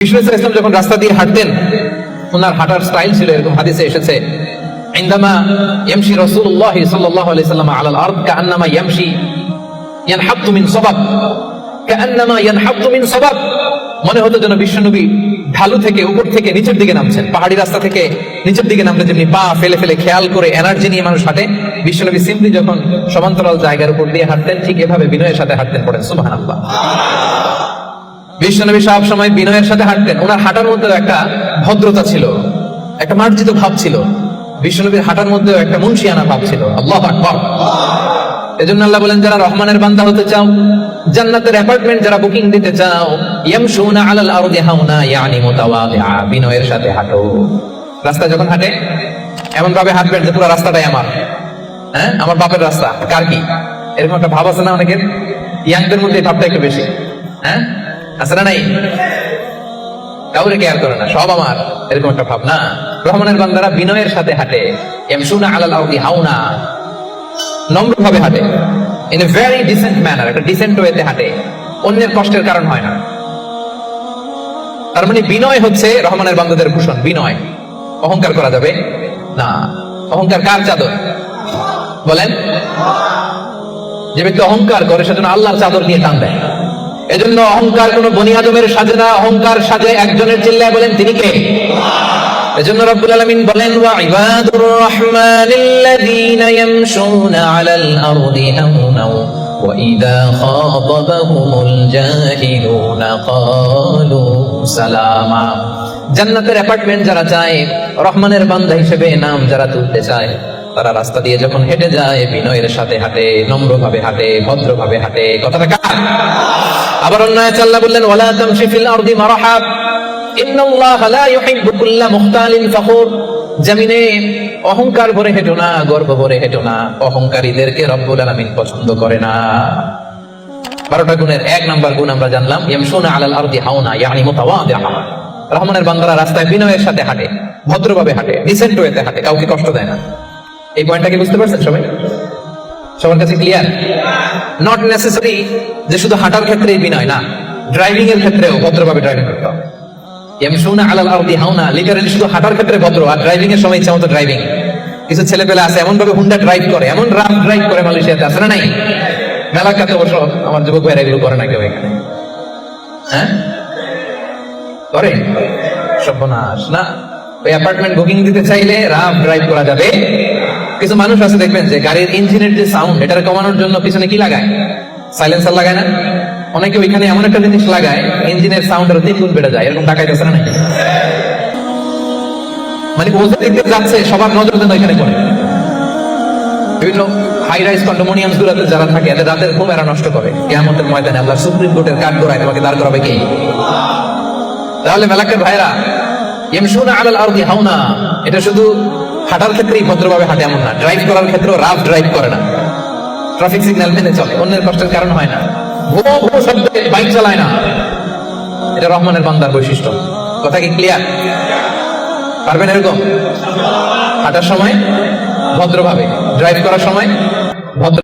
বিষ্ণু ইসলাম যখন রাস্তা দিয়ে হাঁটতেন ওনার হাঁটার স্টাইল ছিল এরকম হাদিসে এসেছে عندما يمشي رسول الله صلى الله عليه وسلم على الارض كانما يمشي ينحط من صبب كانما ينحط من صبب মনে হতো যেন বিশ্বনবী ঢালু থেকে উপর থেকে নিচের দিকে নামছেন পাহাড়ি রাস্তা থেকে নিচের দিকে নামলে যেমনি পা ফেলে ফেলে খেয়াল করে এনার্জি নিয়ে মানুষ হাঁটে বিশ্বনবী সিম্পলি যখন সমান্তরাল জায়গার উপর দিয়ে হাঁটতেন ঠিক এভাবে বিনয়ের সাথে হাঁটতেন পড়েন সুবহানাল্লাহ বিশ্বনবী সব সময় বিনয়ের সাথে হাঁটতেন। ওনার হাঁটার মধ্যে একটা ভদ্রতা ছিল, একটা মার্জিত ভাব ছিল। বিশ্বনবীর হাঁটার মধ্যেও একটা মুন্সিয়ানা ভাব ছিল। আল্লাহ এজন্য আল্লাহ বলেন, যারা রহমানের বান্দা হতে চাও, জান্নাতের অ্যাপার্টমেন্ট যারা বুকিং দিতে চাও ইয়াম ইয়ামশুনা আলাল আরদি হাউনা, ইয়ানি মুতাওয়াদিআ। বিনয়ের সাথে হাঁটো। রাস্তা যখন হাঁটে এমন ভাবে হাঁটবেন যে পুরো রাস্তাটাই আমার। হ্যাঁ? আমার বাপের রাস্তা। কার কি? এরকম একটা ভাব আছে না অনেকের? ইয়াংদের মধ্যে এই ভাবটা একটু বেশি। হ্যাঁ? আছে না নাই? কাউরে কেয়ার করে না, সব আমার, এরকম একটা ভাবনা। রহমানের বান্দারা বিনয়ের সাথে হাঁটে। আলাল হাউনা। নম্র ভাবে হাঁটে। In a very decent manner একটা ডিসেন্ট ওয়েতে হাঁটে। অন্যের কষ্টের কারণ হয় না। তার মানে বিনয় হচ্ছে রহমানের বান্দাদের ভূষণ, বিনয়। অহংকার করা যাবে না। অহংকার কার চাদর? বলেন। যে ব্যক্তি অহংকার করে, সেজন্য আল্লাহর চাদর নিয়ে টান দেয়। এজন্য অহংকার কোন বনি আদমের সাজে না, অহংকার সাজে একজনের চিল্লায় বলেন তিনি কে? এজন্য রব্বুল আলামিন বলেন, ওয়া ইবাদুর রহমানিল্লাযীনা ইয়ামশুনা আলাল আরদি হাওনা ওয়া ইযা খাতাবাহুমুল জাহিলুনা ক্বালু সালামা। জান্নাতের অ্যাপার্টমেন্ট যারা চায়, রহমানের বান্দা হিসেবে নাম যারা তুলতে চায় তারা রাস্তা দিয়ে যখন হেঁটে যায়, বিনয়ের সাথে হাঁটে, নম্রভাবে হাঁটে, ভদ্রভাবে হাঁটে। কথাটা কার? আবার অন্য আল্লাহ বললেন, ওয়ালা আরদি মারহা। ইন্নাল্লাহ লা ইউহিব্বু কুল্লা মুখতালিন অহংকার ভরে হেঁটো না, গর্ব ভরে হেঁটো না। অহংকারীদেরকে রব্বুল আলামিন পছন্দ করে না। বারোটা গুণের এক নাম্বার গুণ আমরা জানলাম আলাল আরদি হাওনা, ইয়ানি মুতাওয়াদিআ। রহমানের বান্দারা রাস্তায় বিনয়ের সাথে হাঁটে, ভদ্রভাবে হাঁটে ডিসেন্ট ওয়েতে হাঁটে, কাউকে কষ্ট দেয় না। এই পয়েন্টটা কি বুঝতে পারছেন সবাই? সবার কাছে ক্লিয়ার নট নেসেসারি যে শুধু হাঁটার ক্ষেত্রে বিনয়, না। ড্রাইভিং এর ক্ষেত্রেও ভদ্রভাবে ড্রাইভিং করতে হবে। ইয়ামশুনা আলাল আরদি হাওনা লিটারালি শুধু হাঁটার ক্ষেত্রে ভদ্র, আর ড্রাইভিং এর সময় ইচ্ছা মতো ড্রাইভিং কিছু ছেলে পেলে আছে এমন ভাবে হুন্ডা ড্রাইভ করে, এমন রাফ ড্রাইভ করে মালয়েশিয়াতে আছে না নাই? মেলাকাতে অবশ্য আমার যুবক ভাইরা এগুলো করে না কেউ এখানে। হ্যাঁ? করে? সর্বনাশ, না? ওই অ্যাপার্টমেন্ট বুকিং দিতে চাইলে রাফ ড্রাইভ করা যাবে। কিছু মানুষ আছে, দেখবেন যে গাড়ির ইঞ্জিনের যে সাউন্ড এটা কমানোর জন্য পিছনে কি লাগায়? সাইলেন্সার লাগায় না? অনেকে ওইখানে এমন একটা জিনিস লাগায় ইঞ্জিনের সাউন্ড আরও তিন গুণ বেড়ে যায়। এরকম ডাকাইতেছে না নাকি? মানে ও যে দিকে যাচ্ছে, সবার নজর যেন এখানে পড়ে। বিভিন্ন হাই রাইজ কন্ডোমোনিয়াম গুলোতে যারা থাকে, এদের রাতের ঘুম এরা নষ্ট করে। কেমতের ময়দানে আল্লাহ সুপ্রিম কোর্টের কাঠ করায় তোমাকে দাঁড় করাবে কে? তাহলে মেলাকের ভাইরা ইমশুনা আলাল আরদি হাওনা। এটা শুধু হাঁটার ক্ষেত্রেই ভদ্রভাবে হাঁটে এমন না ড্রাইভ করার ক্ষেত্রে রাফ ড্রাইভ করে না। ট্রাফিক সিগন্যাল মেনে চলে, অন্যের কষ্টের কারণ হয় না। ভো ভো শব্দে বাইক চালায় না। এটা রহমানের বান্দার বৈশিষ্ট্য। কথা কি ক্লিয়ার পারবেন এরকম? হাঁটার সময়, ভদ্রভাবে ড্রাইভ করার সময়